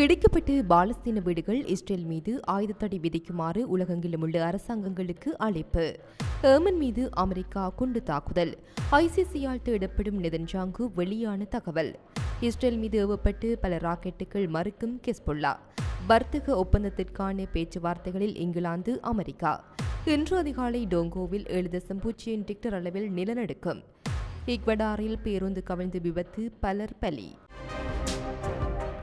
இடிக்கப்பட்டு பாலஸ்தீன வீடுகள் இஸ்ரேல் மீது ஆயுதத்தடை விதிக்குமாறு உலகெங்கிலும் உள்ள அரசாங்கங்களுக்கு அழைப்பு. ஏமன் மீது அமெரிக்கா குண்டு தாக்குதல். ஐசிசியால் தேடப்படும் நெதன்ஜாங்கு வெளியான தகவல். இஸ்ரேல் மீது ஏவப்பட்டு பல ராக்கெட்டுகள் மறுக்கும் கெஸ்புல்லா வர்த்தக ஒப்பந்தத்திற்கான பேச்சுவார்த்தைகளில் இங்கிலாந்து அமெரிக்கா. இன்று அதிகாலை டோங்கோவில் ஏழு தசம் பூஜ்ஜியம் டிக்டர் அளவில் நிலநடுக்கம். ஈக்வடாரில் பேருந்து கவிழ்ந்து விபத்து பலர் பலி.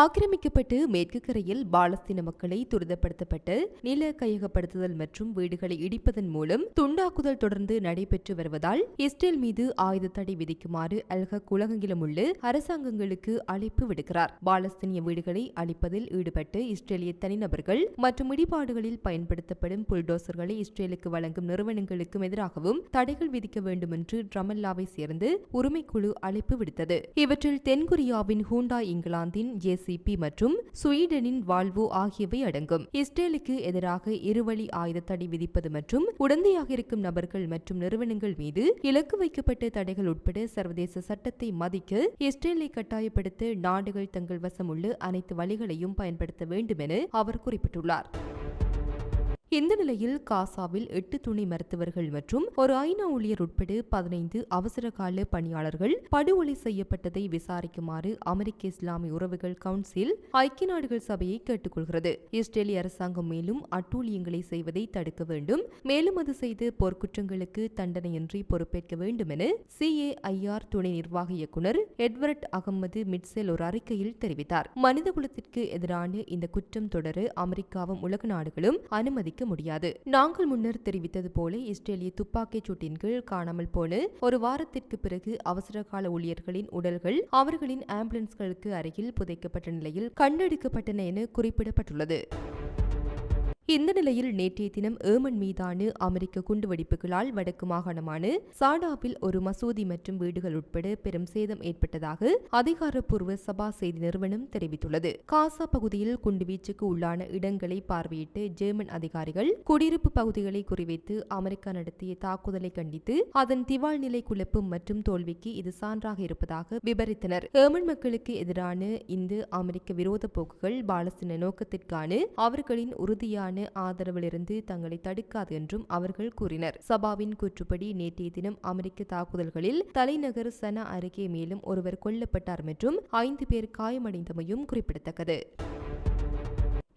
ஆக்கிரமிக்கப்பட்டு மேற்கு கரையில் பாலஸ்தீன மக்களை துரிதப்படுத்தப்பட்டு நில கையகப்படுத்துதல் மற்றும் வீடுகளை இடிப்பதன் மூலம் துண்டாக்குதல் தொடர்ந்து நடைபெற்று வருவதால் இஸ்ரேல் மீது ஆயுத தடை விதிக்குமாறு அல்ஹக் உலகெங்கிலும் உள்ள அரசாங்கங்களுக்கு அழைப்பு விடுக்கிறார். பாலஸ்தீனிய வீடுகளை அழிப்பதில் ஈடுபட்டு இஸ்ரேலிய தனிநபர்கள் மற்றும் இடிபாடுகளில் பயன்படுத்தப்படும் புல்டோசர்களை இஸ்ரேலுக்கு வழங்கும் நிறுவனங்களுக்கும் எதிராகவும் தடைகள் விதிக்க வேண்டும் என்று ட்ரமல்லாவை சேர்ந்து உரிமைக்குழு அழைப்பு விடுத்தது. இவற்றில் தென்கொரியாவின் ஹூண்டா இங்கிலாந்தின் ஜேசிபி மற்றும் ஸ்வீடனின் வால்வோ ஆகியவை அடங்கும். இஸ்ரேலுக்கு எதிராக இருவழி ஆயுத தடை விதிப்பது மற்றும் உடந்தையாக இருக்கும் நபர்கள் மற்றும் நிறுவனங்கள் மீது இலக்கு வைக்கப்பட்ட தடைகள் உட்பட சர்வதேச சட்டத்தை மதிக்க இஸ்ரேலை கட்டாயப்படுத்த நாடுகள் தங்கள் வசம் உள்ள அனைத்து வழிகளையும் பயன்படுத்த வேண்டும் என அவர் குறிப்பிட்டுள்ளார். இந்த நிலையில் காசாவில் எட்டு துணை மருத்துவர்கள் மற்றும் ஒரு ஐநா ஊழியர் உட்பட பதினைந்து அவசரகால பணியாளர்கள் படுகொலை செய்யப்பட்டதை விசாரிக்குமாறு அமெரிக்க இஸ்லாமிய உறவுகள் கவுன்சில் ஐக்கிய நாடுகள் சபையை கேட்டுக்கொள்கிறது. இஸ்ரேலிய அரசாங்கம் மேலும் அட்டூழியங்களை செய்வதை தடுக்க வேண்டும். மேலும் அது செய்த போர்க்குற்றங்களுக்கு தண்டனையின்றி பொறுப்பேற்க வேண்டும் என சிஏஐஆர் துணை நிர்வாக இயக்குநர் எட்வர்ட் அகமது மிட்செல் ஒரு அறிக்கையில் தெரிவித்தார். மனிதகுலத்திற்கு எதிரான இந்த குற்றம் தொடர அமெரிக்காவும் உலக நாடுகளும் அனுமதிக்க முடியாது. நாங்கள் முன்னர் தெரிவித்தது போல இஸ்ரேலிய துப்பாக்கிச் சூட்டின் கீழ் காணாமல் போன ஒரு வாரத்திற்கு பிறகு அவசரகால ஊழியர்களின் உடல்கள் அவர்களின் ஆம்புலன்ஸ்களுக்கு அருகில் புதைக்கப்பட்ட நிலையில் கண்டெடுக்கப்பட்டன என குறிப்பிடப்பட்டுள்ளது. இந்த நிலையில் நேற்றைய தினம் ஏமன் மீதான அமெரிக்க குண்டுவெடிப்புகளால் வடக்கு மாகாணமான சாடாவில் ஒரு மசூதி மற்றும் வீடுகள் உட்பட பெரும் சேதம் ஏற்பட்டதாக அதிகாரப்பூர்வ சபா செய்தி நிறுவனம் தெரிவித்துள்ளது. காசா பகுதியில் குண்டுவீச்சுக்கு உள்ளான இடங்களை பார்வையிட்டு ஜெர்மன் அதிகாரிகள் குடியிருப்பு பகுதிகளை குறிவைத்து அமெரிக்கா நடத்திய தாக்குதலை கண்டித்து அதன் திவால் நிலை குழப்பம் மற்றும் தோல்விக்கு இது சான்றாக இருப்பதாக விபரித்தனர். ஏமன் மக்களுக்கு எதிரான இந்த அமெரிக்க விரோத போக்குகள் பாலஸ்தீன நோக்கத்திற்கான அவர்களின் உறுதியான ஆதரவிலிருந்து தங்களை தடுக்காது என்றும் அவர்கள் கூறினர். சபாவின் கூற்றுப்படி நேற்றைய தினம் அமெரிக்க தாக்குதல்களில் தலைநகர் சன அருகே மேலும் ஒருவர் கொல்லப்பட்டார் மற்றும் ஐந்து பேர் காயமடைந்தமையும் குறிப்பிடத்தக்கது.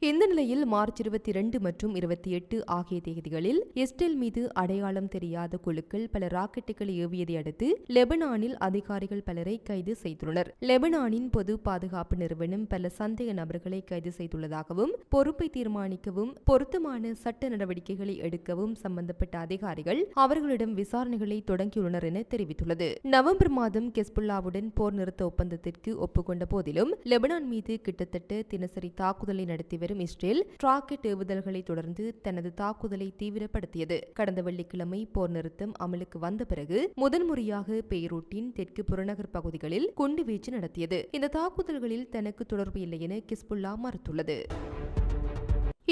இந்த நிலையில் மார்ச் இருபத்தி இரண்டு மற்றும் இருபத்தி எட்டு ஆகிய தேதிகளில் எஸ்டெல் மீது அடையாளம் தெரியாத குழுக்கள் பல ராக்கெட்டுகளை ஏவியதை அடுத்து லெபனானில் அதிகாரிகள் பலரை கைது செய்துள்ளனர். லெபனானின் பொது பாதுகாப்பு நிறுவனம் பல சந்தேக நபர்களை கைது செய்துள்ளதாகவும் பொறுப்பை தீர்மானிக்கவும் பொருத்தமான சட்ட நடவடிக்கைகளை எடுக்கவும் சம்பந்தப்பட்ட அதிகாரிகள் அவர்களிடம் விசாரணைகளை தொடங்கியுள்ளனர் என தெரிவித்துள்ளது. நவம்பர் மாதம் கெஸ்புல்லாவுடன் போர் நிறுத்த ஒப்பந்தத்திற்கு ஒப்புக்கொண்ட போதிலும் லெபனான் மீது கிட்டத்தட்ட தினசரி தாக்குதலை நடத்தி வரும் இஸ்ரேல் ராக்கெட் ஏவுதல்களை தொடர்ந்து தனது தாக்குதலை தீவிரப்படுத்தியது. கடந்த வெள்ளிக்கிழமை போர் நிறுத்தம் அமலுக்கு வந்த பிறகு முதன்முறையாக பெய்ரூட்டின் தெற்கு புறநகர் பகுதிகளில் குண்டுவீச்சு நடத்தியது. இந்த தாக்குதல்களில் தனக்கு தொடர்பு இல்லை என கிஸ்புல்லா மறுத்துள்ளது.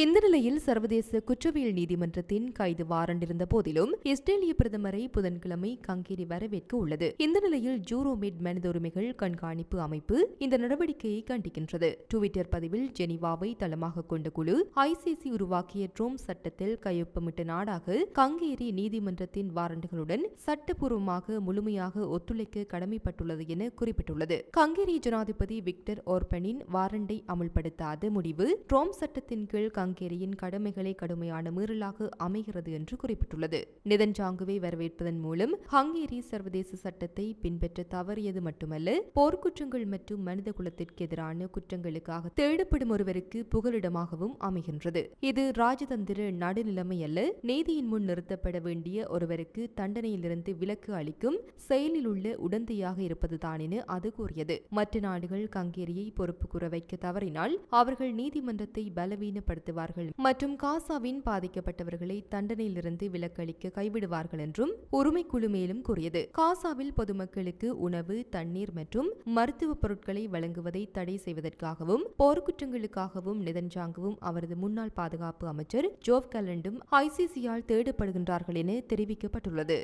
இந்த நிலையில் சர்வதேச குற்றவியல் நீதிமன்றத்தின் கைது வாரண்ட் இருந்த போதிலும் இஸ்ரேலிய பிரதமரை புதன்கிழமை கங்கேரி வரவேற்க உள்ளது. இந்த நிலையில் ஜூரோமிட் மனித உரிமைகள் கண்காணிப்பு அமைப்பு இந்த நடவடிக்கையை கண்டிக்கின்றது. டுவிட்டர் பதிவில் ஜெனீவாவை தளமாக கொண்ட குழு ஐசிசி உருவாக்கிய ட்ரோம் சட்டத்தில் கையொப்பமிட்ட நாடாக கங்கேரி நீதிமன்றத்தின் வாரண்டுகளுடன் சட்டப்பூர்வமாக முழுமையாக ஒத்துழைக்க கடமைப்பட்டுள்ளது என குறிப்பிட்டுள்ளது. கங்கேரி ஜனாதிபதி விக்டர் ஓர்பனின் வாரண்டை அமுல்படுத்தாத முடிவு ட்ரோம் சட்டத்தின் கீழ் கங்கேரியின் கடமைகளை கடுமையான மீறலாக அமைகிறது என்று குறிப்பிட்டுள்ளது. நிதன்ஜாங்குவை வரவேற்பதன் மூலம் ஹங்கேரி சர்வதேச சட்டத்தை பின்பற்ற தவறியது மட்டுமல்ல போர்க்குற்றங்கள் மற்றும் மனித குலத்திற்கு எதிரான குற்றங்களுக்காக தேடப்படும் ஒருவருக்கு புகலிடமாகவும் அமைகின்றது. இது ராஜதந்திர நடுநிலைமை அல்ல நீதியின் முன் நிறுத்தப்பட வேண்டிய ஒருவருக்கு தண்டனையிலிருந்து விலக்கு அளிக்கும் செயலில் உள்ள உடந்தையாக இருப்பதுதான் என அது கூறியது. மற்ற நாடுகள் கங்கேரியை பொறுப்பு கூற வைக்க தவறினால் அவர்கள் நீதிமன்றத்தை பலவீனப்படுத்த நடத்துவார்கள் மற்றும் காசாவின் பாதிக்கப்பட்டவர்களை தண்டனையிலிருந்து விலக்களிக்க கைவிடுவார்கள் என்றும் உரிமைக்குழு மேலும் கூறியது. காசாவில் பொதுமக்களுக்கு உணவு தண்ணீர் மற்றும் மருத்துவ பொருட்களை வழங்குவதை தடை செய்வதற்காகவும் போர்க்குற்றங்களுக்காகவும் நிதன்ஜாங்கவும் அவரது முன்னாள் பாதுகாப்பு அமைச்சர் ஜோவ் கலண்டும் ஐசிசியால் தேடப்படுகின்றார்கள் என தெரிவிக்கப்பட்டுள்ளது.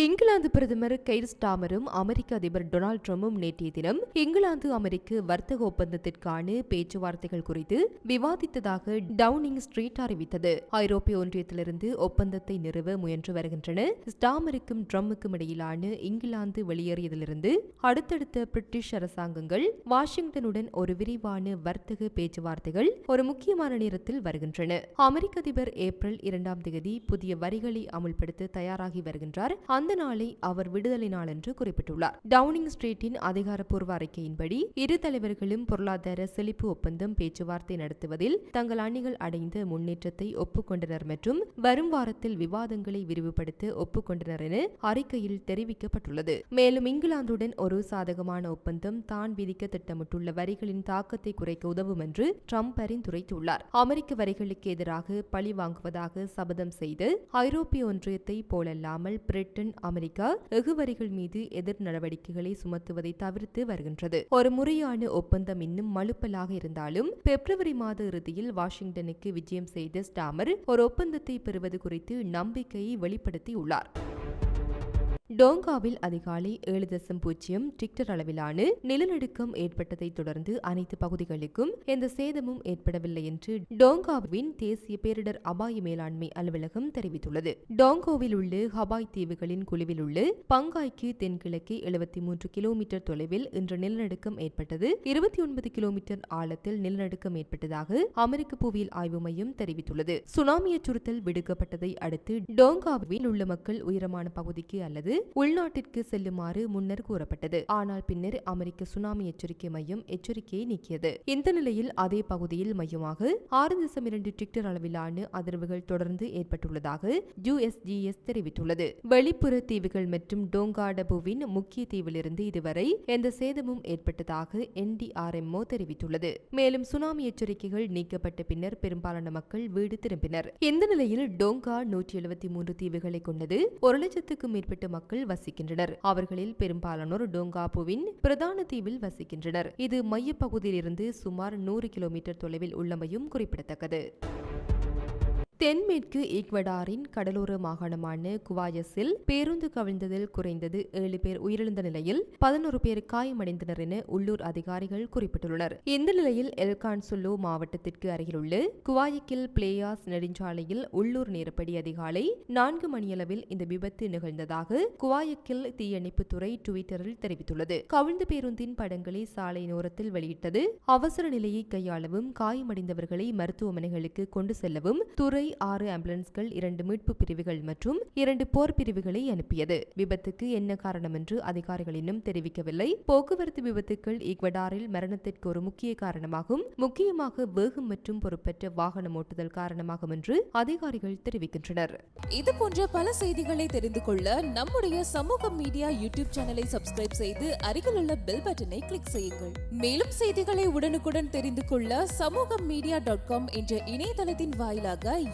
இங்கிலாந்து பிரதமர் கெய்ர் ஸ்டாமரும் அமெரிக்க அதிபர் டொனால்ட் ட்ரம்பும் நேற்றைய தினம் இங்கிலாந்து அமெரிக்க வர்த்தக ஒப்பந்தத்திற்கான பேச்சுவார்த்தைகள் குறித்து விவாதித்ததாக டவுனிங் ஸ்ட்ரீட் அறிவித்தது. ஐரோப்பிய ஒன்றியத்திலிருந்து ஒப்பந்தத்தை நிறுவ முயன்று வருகின்றன. ஸ்டாமருக்கும் ட்ரம்புக்கும் இடையிலான இங்கிலாந்து வெளியேறியதிலிருந்து அடுத்தடுத்த பிரிட்டிஷ் அரசாங்கங்கள் வாஷிங்டனுடன் ஒரு விரிவான வர்த்தக பேச்சுவார்த்தைகள் ஒரு முக்கியமான நேரத்தில் வருகின்றன. அமெரிக்க அதிபர் ஏப்ரல் இரண்டாம் தேதி புதிய வரிகளை அமுல்படுத்த தயாராகி வருகின்றார். அந்த அந்த நாளை அவர் விடுதலை நாள் என்று குறிப்பிட்டுள்ளார். டவுனிங் ஸ்ட்ரீட்டின் அதிகாரப்பூர்வ அறிக்கையின்படி இரு தலைவர்களும் பொருளாதார செழிப்பு ஒப்பந்தம் பேச்சுவார்த்தை நடத்துவதில் தங்கள் அணிகள் அடைந்த முன்னேற்றத்தை ஒப்புக்கொண்டனர் மற்றும் வரும் வாரத்தில் விவாதங்களை விரிவுபடுத்த ஒப்புக்கொண்டனர் என அறிக்கையில் தெரிவிக்கப்பட்டுள்ளது. மேலும் இங்கிலாந்துடன் ஒரு சாதகமான ஒப்பந்தம் தான் விதிக்க திட்டமிட்டுள்ள வரிகளின் தாக்கத்தை குறைக்க உதவும் என்று ட்ரம்ப் பரிந்துரைத்துள்ளார். அமெரிக்க வரிகளுக்கு எதிராக பழி வாங்குவதாக சபதம் செய்து ஐரோப்பிய ஒன்றியத்தை போலல்லாமல் பிரிட்டன் அமெரிக்கா எகுவரிகள் மீது எதிர் நடவடிக்கைகளை சுமத்துவதை தவிர்த்து வருகின்றது. ஒரு முறையான ஒப்பந்தம் இன்னும் மலுப்பலாக இருந்தாலும் பிப்ரவரி மாத இறுதியில் வாஷிங்டனுக்கு விஜயம் செய்த ஸ்டாமர் ஒரு ஒப்பந்தத்தை பெறுவது குறித்து நம்பிக்கையை வெளிப்படுத்தியுள்ளார். டோங்காவில் அதிகாலை ஏழு தசம் பூஜ்ஜியம் டிக்டர் அளவிலான நிலநடுக்கம் ஏற்பட்டதை தொடர்ந்து அனைத்து பகுதிகளுக்கும் எந்த சேதமும் ஏற்படவில்லை என்று டோங்காவின் தேசிய பேரிடர் அபாய மேலாண்மை அலுவலகம் தெரிவித்துள்ளது. டோங்கோவில் உள்ள ஹபாய் தீவுகளின் குழுவில் உள்ள பங்காய்க்கு தென்கிழக்கே எழுபத்தி மூன்று கிலோமீட்டர் தொலைவில் இன்று நிலநடுக்கம் ஏற்பட்டது. இருபத்தி ஒன்பது கிலோமீட்டர் ஆழத்தில் நிலநடுக்கம் ஏற்பட்டதாக அமெரிக்க புவியியல் ஆய்வு மையம் தெரிவித்துள்ளது. சுனாமி அச்சுறுத்தல் விடுக்கப்பட்டதை அடுத்து டோங்காவில் உள்ள மக்கள் உயரமான பகுதிக்கு அல்லது உள்நாட்டிற்கு செல்லுமாறு முன்னர் கூறப்பட்டது. ஆனால் பின்னர் அமெரிக்க சுனாமி எச்சரிக்கை மையம் எச்சரிக்கையை நீக்கியது. இந்த நிலையில் அதே பகுதியில் மையமாக ஆறு தசம் இரண்டு டிக்டர் அளவிலான அதிர்வுகள் தொடர்ந்து ஏற்பட்டுள்ளதாக யுஎஸ்ஜிஎஸ் தெரிவித்துள்ளது. வெளிப்புற தீவுகள் மற்றும் டோங்காடபுவின் முக்கிய தீவிலிருந்து இதுவரை எந்த சேதமும் ஏற்பட்டதாக என்டிஆர்எம்ஓ தெரிவித்துள்ளது. மேலும் சுனாமி எச்சரிக்கைகள் நீக்கப்பட்ட பின்னர் பெரும்பாலான மக்கள் வீடு திரும்பினர். இந்த நிலையில் டோங்கா நூற்றி எழுபத்தி மூன்று தீவுகளை கொண்டது ஒரு லட்சத்துக்கும் மேற்பட்ட மக்கள் வசிக்கின்றனர். அவர்களில் பெரும்பாலானோர் டோங்காபுவின் பிரதான தீவில் வசிக்கின்றனர். இது மையப்பகுதியிலிருந்து சுமார் நூறு கிலோமீட்டர் தொலைவில் உள்ளமையும் குறிப்பிடத்தக்கது. தென்மேற்கு ஈக்வடாரின் கடலோர மாகாணமான குவாயஸில் பேருந்து கவிழ்ந்ததில் குறைந்தது ஏழு பேர் உயிரிழந்த நிலையில் பதினோரு பேர் காயமடைந்தனர் என உள்ளூர் அதிகாரிகள் குறிப்பிட்டுள்ளனர். இந்த நிலையில் எல்கான்சுல்லோ மாவட்டத்திற்கு அருகிலுள்ள குவாயக்கில் பிளேயாஸ் நெடுஞ்சாலையில் உள்ளூர் நேரப்படி அதிகாலை நான்கு மணியளவில் இந்த விபத்து நிகழ்ந்ததாக குவாயக்கில் தீயணைப்புத்துறை டுவிட்டரில் தெரிவித்துள்ளது. கவிழ்ந்த பேருந்தின் படங்களை சாலை நோரத்தில் வெளியிட்டது. அவசர நிலையை கையாளவும் காயமடைந்தவர்களை மருத்துவமனைகளுக்கு கொண்டு செல்லவும் துறை ஆறு ஆம்புலன்ஸ்கள் இரண்டு மீட்பு பிரிவுகள் மற்றும் இரண்டு போர் பிரிவுகளை அனுப்பியது. விபத்துக்கு என்ன காரணம் என்று அதிகாரிகள் இன்னும் தெரிவிக்கவில்லை. போக்குவரத்து விபத்துக்கள் ஈக்வடாரில் மரணத்திற்கு ஒரு முக்கிய காரணமாகும். முக்கியமாக வேகம் மற்றும் பொறுப்பற்ற வாகனம் ஓட்டுதல் காரணமாகும் என்று அதிகாரிகள் தெரிவிக்கின்றனர். இது போன்ற பல செய்திகளை தெரிந்து கொள்ள நம்முடைய சமூக மீடியா யூடியூப் சேனலை சப்ஸ்கிரைப் செய்து அருகில் உள்ள பெல் பட்டனை கிளிக் செய்யுங்கள். மேலும் செய்திகளை உடனுக்குடன் தெரிந்து கொள்ள சமூக மீடியா டாட் காம் என்ற இணையதளத்தின் வாயிலாக